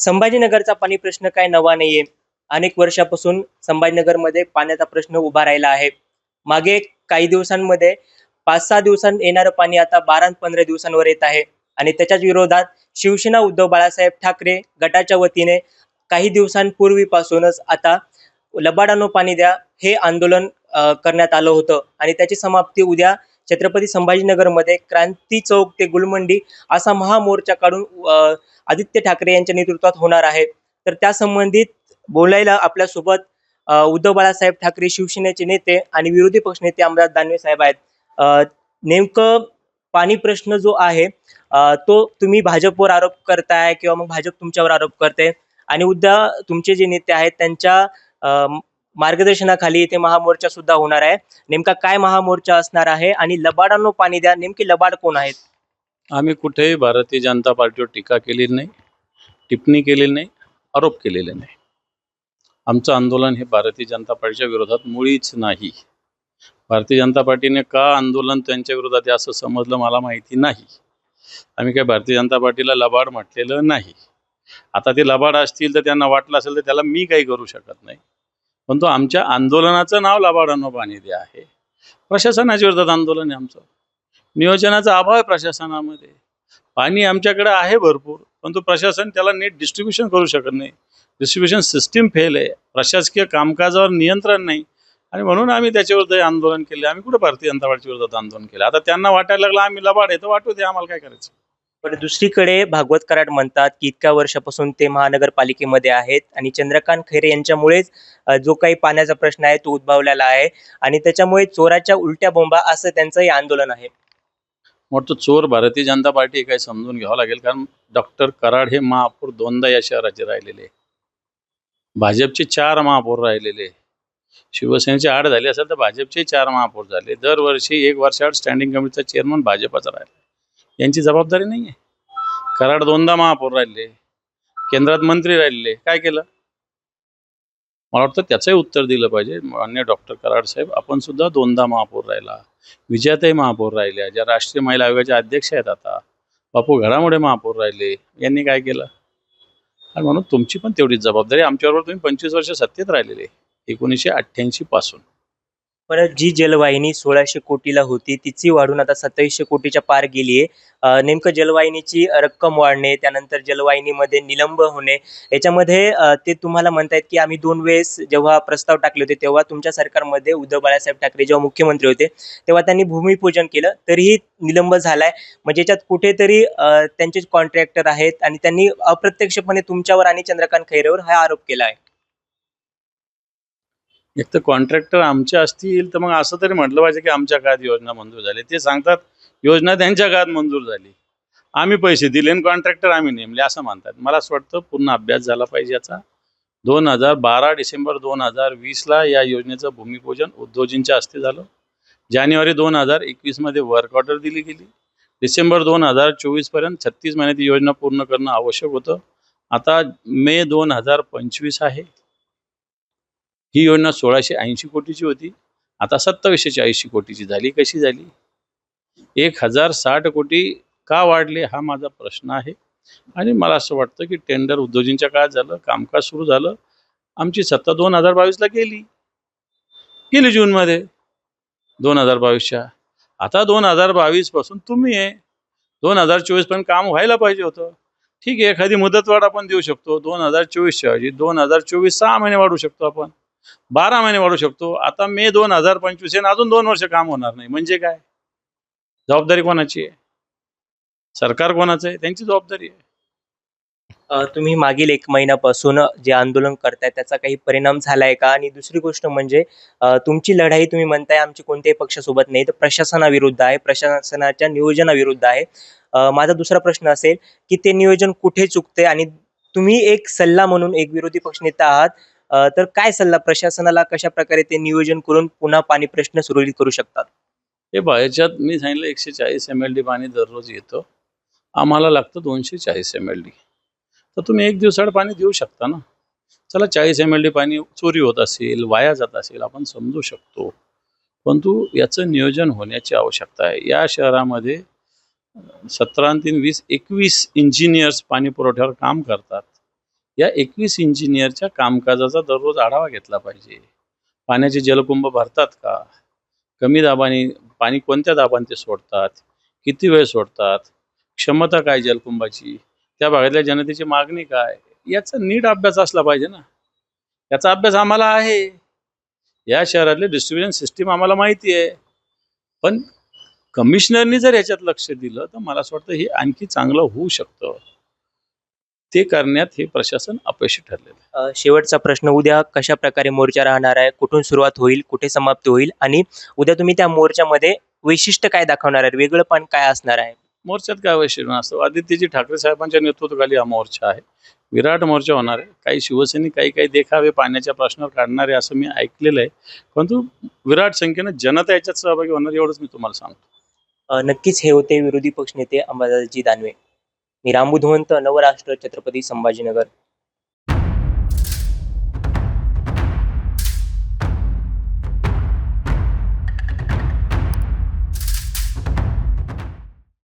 संभाजीनगरचा पाणी प्रश्न काय नवा नाहीये? अनेक वर्षापासून संभाजीनगरमध्ये पाण्याचा प्रश्न उभा राहिला आहे. मागे काही दिवसांमध्ये पाच सहा दिवसां येणारं पाणी आता बारा पंधरा दिवसांवर येत आहे. आणि त्याच्याच विरोधात शिवसेना उद्धव बाळासाहेब ठाकरे गटाच्या वतीने काही दिवसांपूर्वीपासूनच आता लबाडानो पाणी द्या हे आंदोलन करण्यात आलं होतं. आणि त्याची समाप्ती उद्या छत्रपती संभाजीनगरमध्ये क्रांती चौक ते गुलमंडी असा महामोर्चा काढून आदित्य ठाकरे यांच्या नेतृत्वात होणार आहे. तर त्या संबंधित बोलायला आपल्यासोबत उद्धव बाळासाहेब ठाकरे शिवसेनेचे नेते आणि विरोधी पक्षनेते आमदार दानवे साहेब आहेत. नेमकं पाणी प्रश्न जो आहे तो तुम्ही भाजपवर आरोप करताय किंवा मग भाजप तुमच्यावर आरोप करते आणि उद्या तुमचे जे नेते आहेत त्यांच्या मार्गदर्शनाखाली इथे महामोर्चा सुद्धा होणार आहे. नेमका काय महामोर्चा असणार आहे आणि लबाडांनो पाणी द्या नेमके लबाड कोण आहेत? आम्ही कुठेही भारतीय जनता पार्टीवर टीका केलेली नाही टिप्पणी केलेली नाही आरोप केलेले नाही. आमचं आंदोलन हे भारतीय जनता पार्टीच्या विरोधात मुळीच नाही. भारतीय जनता पार्टीने का आंदोलन त्यांच्या विरोधात आहे असं समजलं मला माहिती नाही. आम्ही काही भारतीय जनता पार्टीला लबाड म्हटलेलं नाही. आता ते लबाड असतील तर त्यांना वाटलं असेल तर त्याला मी काही करू शकत नाही. पण तो आमच्या आंदोलनाचं नाव लबाडांनो पाणी दे आहे. प्रशासनाच्या विरोधात आंदोलन आहे आमचं. नियोजनाचा अभाव आहे प्रशासनामध्ये. पाणी आमच्याकडे आहे भरपूर पण तो प्रशासन त्याला नीट डिस्ट्रीब्युशन करू शकत नाही. डिस्ट्रीब्युशन सिस्टीम फेल आहे. प्रशासकीय कामकाजावर नियंत्रण नाही. आणि म्हणून आम्ही त्याच्याविरुद्ध आंदोलन केले. आम्ही कुठे भारतीय जनता पार्टीच्या विरोधात आंदोलन केलं? आता त्यांना वाटायला लागलं आम्ही लबाड आहे तर वाटू दे आम्हाला काय करायचं? पण दुसरीकडे भागवत कराड म्हणतात की इतक्या वर्षापासून ते महानगरपालिकेमध्ये आहेत आणि चंद्रकांत खैरे यांच्यामुळेच जो काही पाण्याचा प्रश्न आहे तो उद्भवलेला आहे आणि त्याच्यामुळे चोराच्या उलट्या बोंबा असं त्यांचं हे आंदोलन आहे. मोठं चोर भारतीय जनता पार्टी काही समजून घ्यावं लागेल. कारण डॉक्टर कराड हे महापौर दोनदा या शहराचे राहिलेले भाजपचे चार महापौर राहिलेले शिवसेनेचे आठ झाले असेल तर भाजपचे चार महापौर झाले. दरवर्षी एक वर्षाआड स्टँडिंग कमिटीचा चेअरमन भाजपचा राहिला. यांची जबाबदारी नाही आहे कराड दोनदा महापौर राहिले केंद्रात मंत्री राहिले काय केलं? मला वाटतं त्याचंही उत्तर दिलं पाहिजे. मान्य डॉक्टर कराड साहेब आपण सुद्धा दोनदा महापौर राहिला. विजयाताई महापौर राहिल्या ज्या राष्ट्रीय महिला आयोगाच्या अध्यक्ष आहेत आता बापू घडामोडे महापौर राहिले. यांनी काय केलं? आणि म्हणून तुमची पण तेवढीच जबाबदारी. आमच्याबरोबर तुम्ही पंचवीस वर्ष सत्तेत राहिलेले एकोणीसशे अठ्ठ्याऐंशी पासून. परत जी जलवाहिनी सोळाशे कोटीला होती तिची वाढून आता सत्तावीसशे कोटीच्या पार गेली आहे. नेमकं जलवाहिनीची रक्कम वाढणे त्यानंतर जलवाहिनीमध्ये निलंब होणे याच्यामध्ये ते तुम्हाला म्हणतायत की आम्ही दोन वेळेस जेव्हा प्रस्ताव टाकले होते तेव्हा तुमच्या सरकारमध्ये उद्धव बाळासाहेब ठाकरे जेव्हा मुख्यमंत्री होते तेव्हा त्यांनी भूमिपूजन केलं तरीही निलंब झालाय. म्हणजे याच्यात कुठेतरी त्यांचे कॉन्ट्रॅक्टर आहेत आणि त्यांनी अप्रत्यक्षपणे तुमच्यावर आणि चंद्रकांत खैरेवर हा आरोप केला आहे. एक तर कॉन्ट्रॅक्टर आमचे असतील तर मग असं तरी म्हटलं पाहिजे की आमच्या काळात योजना मंजूर झाली. ते सांगतात योजना त्यांच्या काळात मंजूर झाली. आम्ही पैसे दिले आणि कॉन्ट्रॅक्टर आम्ही नेमले असं म्हणतात. मला असं वाटतं पूर्ण अभ्यास झाला पाहिजे याचा. दोन हजार बारा डिसेंबर दोन हजार वीसला या योजनेचं भूमिपूजन उद्धवजींच्या हस्ते झालं. जानेवारी दोन हजार एकवीसमध्ये वर्क ऑर्डर दिली गेली. डिसेंबर दोन हजार चोवीसपर्यंत छत्तीस महिन्यात योजना पूर्ण करणं आवश्यक होतं. आता मे दोन हजार पंचवीस आहे. ही योजना सोळाशे ऐंशी कोटीची होती. आता सत्तावीसशे ऐंशी कोटीची झाली. कशी झाली? एक हजार साठ कोटी का वाढले? हा माझा प्रश्न आहे. आणि मला असं वाटतं की टेंडर उद्योजींच्या काळात झालं कामकाज सुरू झालं. आमची सत्ता दोन हजार बावीसला गेली. गेली जूनमध्ये. दोन हजार बावीसच्या. आता दोन हजार बावीसपासून तुम्ही आहे दोन हजार चोवीसपर्यंत काम व्हायला पाहिजे होतं. ठीक आहे एखादी मुदतवाढ आपण देऊ शकतो. दोन हजार चोवीसच्या ऐवजी दोन हजार चोवीस सहा महिने वाढू शकतो आपण. बारा महिने वाढू शकतो. आता मे दोन हजार पंचवीस आहे अजून दोन वर्ष काम होणार नाही. म्हणजे काय? जबाबदारी कोणाची आहे? सरकार कोणाचं आहे? त्यांची जबाबदारी आहे. तुम्ही मागील एक महिन्यापासून जे आंदोलन करताय त्याचा काही परिणाम झालाय का? आणि दुसरी गोष्ट म्हणजे तुमची लढाई तुम्ही म्हणताय आमची कोणत्याही पक्षासोबत नाही. तर प्रशासनाविरुद्ध आहे. प्रशासनाच्या नियोजनाविरुद्ध आहे. माझा दुसरा प्रश्न असेल की ते नियोजन कुठे चुकते आणि तुम्ही एक सल्ला म्हणून एक विरोधी पक्षनेता आहात. तर काय सल्ला प्रशासनाला कशा प्रकारे ते नियोजन करून पुन्हा पाणी प्रश्न सुरळीत करू शकतात? हे बा याच्यात मी सांगितलं एकशे चाळीस एम एल डी पाणी दररोज येतं. आम्हाला लागतं दोनशे चाळीस एम एल डी तर तुम्ही एक दिवसाड पाणी देऊ शकता ना? चला चाळीस एम एल डी पाणी चोरी होत असेल वाया जात असेल आपण समजू शकतो. परंतु याचं नियोजन होण्याची आवश्यकता आहे. या शहरामध्ये सतरा तीन वीस एकवीस इंजिनियर्स पाणी पुरवठ्यावर काम करतात. या एकवीस इंजिनियरच्या कामकाजाचा दररोज आढावा घेतला पाहिजे. पाण्याचे जलकुंभ भरतात का? कमी दाबाने पाणी कोणत्या दाबाने ते सोडतात? किती वेळ सोडतात? क्षमता काय जलकुंभाची? त्या भागातल्या जनतेची मागणी काय? याचा नीट अभ्यास असला पाहिजे ना. याचा अभ्यास आम्हाला आहे. या शहरातली डिस्ट्रीब्युशन सिस्टीम आम्हाला माहिती आहे. पण कमिशनरनी जर याच्यात लक्ष दिलं तर मला असं वाटतं हे आणखी चांगलं होऊ शकतं. ते करण्यात हे प्रशासन अपयशी ठरलेलं आहे. अ, शेवटचा प्रश्न उद्या कशा प्रकारे मोर्चा राहणार आहे? कुठून सुरुवात होईल? कुठे समाप्त होईल? आणि उद्या तुम्ही त्या मोर्चामध्ये वैशिष्ट्य काय दाखवणार आहे वेगळं पण काय असणार आहे? मोर्चात काय वैशिष्ट्य असतं? आदित्यजी ठाकरे साहेबांच्या नेतृत्वाखाली हा मोर्चा आहे. विराट मोर्चा होणार आहे. काही शिवसैनिक काही काही देखावे पाण्याच्या प्रश्नावर काढणारे असं मी ऐकलेलं आहे. परंतु विराट संख्येनं जनता याच्यात सहभागी होणार एवढंच मी तुम्हाला सांगतो. अ, नक्कीच हे होते विरोधी पक्षनेते अंबादासजी दानवे. मी रामबुधवंत नवराष्ट्र छत्रपती संभाजीनगर.